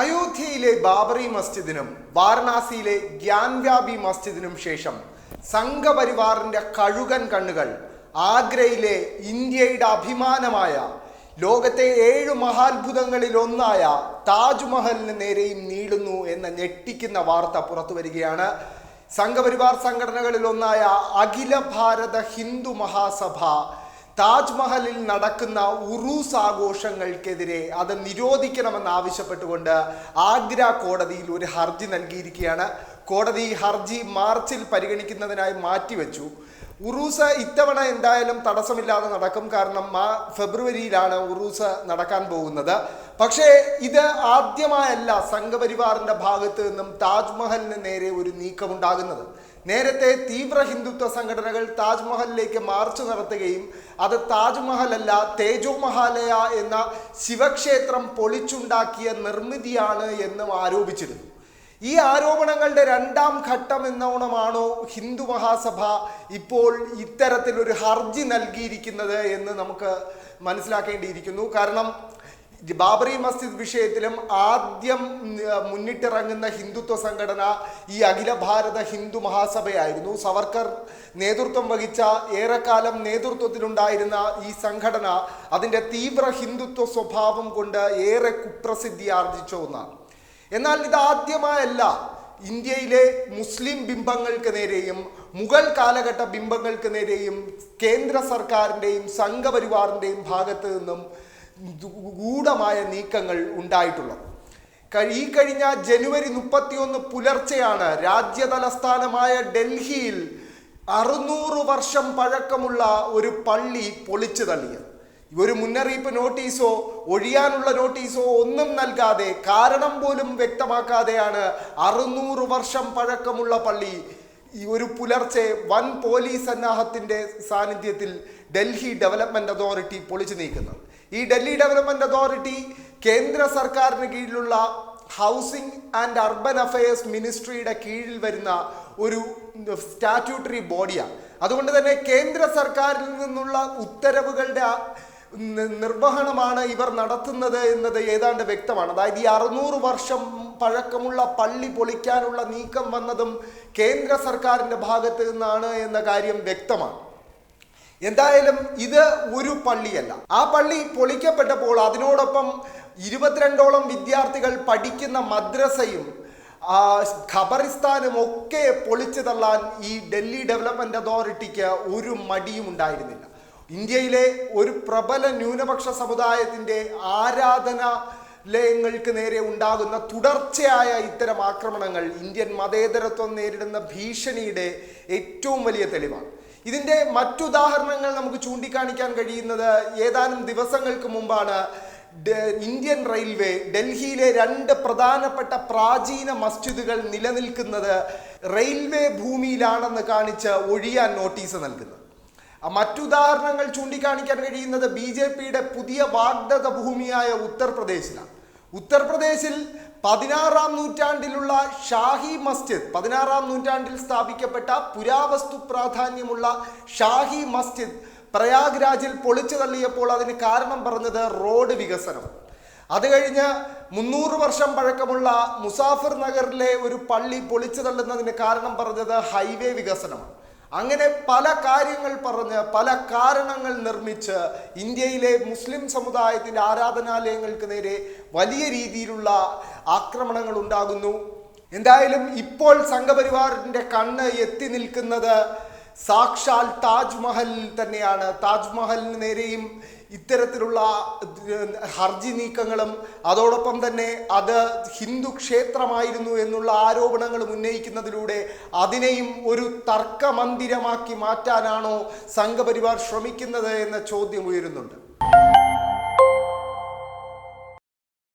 അയോധ്യയിലെ ബാബറി മസ്ജിദിനും വാരണാസിയിലെ ഗ്യാൻവ്യാപി മസ്ജിദിനും ശേഷം സംഘപരിവാറിന്റെ കഴുകൻ കണ്ണുകൾ ആഗ്രയിലെ ഇന്ത്യയുടെ അഭിമാനമായ ലോകത്തെ ഏഴ് മഹാത്ഭുതങ്ങളിൽ ഒന്നായ താജ്മഹലിന് നേരെയും നീളുന്നു എന്ന ഞെട്ടിക്കുന്ന വാർത്ത പുറത്തു വരികയാണ്. സംഘപരിവാർ സംഘടനകളിൽ ഒന്നായ അഖില ഭാരത ഹിന്ദു മഹാസഭ താജ്മഹലിൽ നടക്കുന്ന ഉറൂസ് ആഘോഷങ്ങൾക്കെതിരെ അത് നിരോധിക്കണമെന്ന് ആവശ്യപ്പെട്ടുകൊണ്ട് ആഗ്ര കോടതിയിൽ ഒരു ഹർജി നൽകിയിരിക്കുകയാണ്. കോടതി ഹർജി മാർച്ചിൽ പരിഗണിക്കുന്നതിനായി മാറ്റിവെച്ചു. ഉറൂസ് ഇത്തവണ എന്തായാലും തടസ്സമില്ലാതെ നടക്കും കാരണം മാ ഫെബ്രുവരിയിലാണ് ഉറൂസ് നടക്കാൻ പോകുന്നത്. പക്ഷേ ഇത് ആദ്യമായല്ല സംഘപരിവാറിന്റെ ഭാഗത്തു നിന്നും താജ്മഹലിന് നേരെ ഒരു നീക്കമുണ്ടാകുന്നത്. നേരത്തെ തീവ്ര ഹിന്ദുത്വ സംഘടനകൾ താജ്മഹലിലേക്ക് മാർച്ച് നടത്തുകയും അത് താജ്മഹൽ അല്ല തേജോ മഹാലയ എന്ന ശിവക്ഷേത്രം പൊളിച്ചുണ്ടാക്കിയ നിർമ്മിതിയാണ് എന്നും ആരോപിച്ചിരുന്നു. ഈ ആരോപണങ്ങളുടെ രണ്ടാം ഘട്ടം എന്നോണമാണോ ഹിന്ദു മഹാസഭ ഇപ്പോൾ ഇത്തരത്തിലൊരു ഹർജി നൽകിയിരിക്കുന്നത് എന്ന് നമുക്ക് മനസ്സിലാക്കേണ്ടിയിരിക്കുന്നു. കാരണം ബാബറി മസ്ജിദ് വിഷയത്തിലും ആദ്യം മുന്നിട്ടിറങ്ങുന്ന ഹിന്ദുത്വ സംഘടന ഈ അഖില ഭാരത ഹിന്ദു മഹാസഭയായിരുന്നു. സവർക്കർ നേതൃത്വം വഹിച്ച ഏറെക്കാലം നേതൃത്വത്തിലുണ്ടായിരുന്ന ഈ സംഘടന അതിന്റെ തീവ്ര ഹിന്ദുത്വ സ്വഭാവം കൊണ്ട് ഏറെ കുപ്രസിദ്ധി ആർജിച്ച ഒന്നാണ്. എന്നാൽ ഇത് ആദ്യമായല്ല ഇന്ത്യയിലെ മുസ്ലിം ബിംബങ്ങൾക്ക് നേരെയും മുഗൾ കാലഘട്ട ബിംബങ്ങൾക്ക് നേരെയും കേന്ദ്ര സർക്കാരിന്റെയും സംഘപരിവാറിന്റെയും ഭാഗത്ത് നിന്നും ഗൂഢമായ നീക്കങ്ങൾ ഉണ്ടായിട്ടുള്ളത്. ഈ കഴിഞ്ഞ ജനുവരി മുപ്പത്തിയൊന്ന് പുലർച്ചെയാണ് രാജ്യ തലസ്ഥാനമായ ഡൽഹിയിൽ അറുന്നൂറ് വർഷം പഴക്കമുള്ള ഒരു പള്ളി പൊളിച്ചു തള്ളിയത്. ഒരു മുന്നറിയിപ്പ് നോട്ടീസോ ഒഴിയാനുള്ള നോട്ടീസോ ഒന്നും നൽകാതെ കാരണം പോലും വ്യക്തമാക്കാതെയാണ് അറുന്നൂറ് വർഷം പഴക്കമുള്ള പള്ളി ഈ ഒരു പുലർച്ചെ വൻ പോലീസ് സന്നാഹത്തിന്റെ സാന്നിധ്യത്തിൽ ഡൽഹി ഡെവലപ്മെന്റ് അതോറിറ്റി പൊളിച്ചു നീക്കുന്നത്. ഈ ഡൽഹി ഡെവലപ്മെന്റ് അതോറിറ്റി കേന്ദ്ര സർക്കാരിന് കീഴിലുള്ള ഹൗസിംഗ് ആൻഡ് അർബൻ അഫയേഴ്സ് മിനിസ്ട്രിയുടെ കീഴിൽ വരുന്ന ഒരു സ്റ്റാറ്റ്യൂട്ടറി ബോഡിയാണ്. അതുകൊണ്ട് തന്നെ കേന്ദ്ര സർക്കാരിൽ നിന്നുള്ള ഉത്തരവുകളുടെ നിർവഹണമാണ് ഇവർ നടത്തുന്നത് എന്നത് ഏതാണ്ട് വ്യക്തമാണ്. അതായത് ഈ അറുന്നൂറ് വർഷം പഴക്കമുള്ള പള്ളി പൊളിക്കാനുള്ള നീക്കം വന്നതും കേന്ദ്ര സർക്കാരിന്റെ ഭാഗത്ത് നിന്നാണ് എന്ന കാര്യം വ്യക്തമാണ്. എന്തായാലും ഇത് ഒരു പള്ളിയല്ല. ആ പള്ളി പൊളിക്കപ്പെട്ടപ്പോൾ അതിനോടൊപ്പം ഇരുപത്തിരണ്ടോളം വിദ്യാർത്ഥികൾ പഠിക്കുന്ന മദ്രസയും ഖബറിസ്ഥാനും ഒക്കെ പൊളിച്ചു തള്ളാൻ ഈ ഡൽഹി ഡെവലപ്മെന്റ് അതോറിറ്റിക്ക് ഒരു മടിയും ഉണ്ടായിരുന്നില്ല. ഇന്ത്യയിലെ ഒരു പ്രബല ന്യൂനപക്ഷ സമുദായത്തിന്റെ ആരാധന ലയങ്ങൾക്ക് നേരെ ഉണ്ടാകുന്ന തുടർച്ചയായ ഇത്തരം ആക്രമണങ്ങൾ ഇന്ത്യൻ മതേതരത്വം നേരിടുന്ന ഭീഷണിയുടെ ഏറ്റവും വലിയ തെളിവാണ്. ഇതിന്റെ മറ്റുദാഹരണങ്ങൾ നമുക്ക് ചൂണ്ടിക്കാണിക്കാൻ കഴിയുന്നത് ഏതാനും ദിവസങ്ങൾക്ക് മുമ്പാണ് ഇന്ത്യൻ റെയിൽവേ ഡൽഹിയിലെ രണ്ട് പ്രധാനപ്പെട്ട പ്രാചീന മസ്ജിദുകൾ നിലനിൽക്കുന്നത് റെയിൽവേ ഭൂമിയിലാണെന്ന് കാണിച്ച് ഒഴിയാൻ നോട്ടീസ് നൽകുന്നത് മറ്റുദാഹരണങ്ങൾ ചൂണ്ടിക്കാണിക്കാൻ കഴിയുന്നത് ബി ജെ പിയുടെ പുതിയ വാഗ്ദത്ത ഭൂമിയായ ഉത്തർപ്രദേശിലാണ്. ഉത്തർപ്രദേശിൽ പതിനാറാം നൂറ്റാണ്ടിലുള്ള ഷാഹി മസ്ജിദ് പതിനാറാം നൂറ്റാണ്ടിൽ സ്ഥാപിക്കപ്പെട്ട പുരാവസ്തു പ്രാധാന്യമുള്ള ഷാഹി മസ്ജിദ് പ്രയാഗ്രാജിൽ പൊളിച്ചു തള്ളിയപ്പോൾ അതിന് കാരണം പറഞ്ഞത് റോഡ് വികസനം. അത് കഴിഞ്ഞ് മുന്നൂറ് വർഷം പഴക്കമുള്ള മുസാഫർ നഗറിലെ ഒരു പള്ളി പൊളിച്ചു തള്ളുന്നതിന് കാരണം പറഞ്ഞത് ഹൈവേ വികസനമാണ്. അങ്ങനെ പല കാര്യങ്ങൾ പറഞ്ഞ് പല കാരണങ്ങൾ നിർമ്മിച്ച് ഇന്ത്യയിലെ മുസ്ലിം സമുദായത്തിന്റെ ആരാധനാലയങ്ങൾക്ക് നേരെ വലിയ രീതിയിലുള്ള ആക്രമണങ്ങൾ ഉണ്ടാകുന്നു. എന്തായാലും ഇപ്പോൾ സംഘപരിവാറിന്റെ കണ്ണ് എത്തി നിൽക്കുന്നത് സാക്ഷാൽ താജ്മഹലിൽ തന്നെയാണ്. താജ്മഹലിന് നേരെയും ഇത്തരത്തിലുള്ള ഹർജി നീക്കങ്ങളും അതോടൊപ്പം തന്നെ അത് ഹിന്ദു ക്ഷേത്രമായിരുന്നു എന്നുള്ള ആരോപണങ്ങളും ഉന്നയിക്കുന്നതിലൂടെ അതിനെയും ഒരു തർക്കമന്ദിരമാക്കി മാറ്റാനാണോ സംഘപരിവാർ ശ്രമിക്കുന്നത് എന്ന ചോദ്യം ഉയരുന്നുണ്ട്.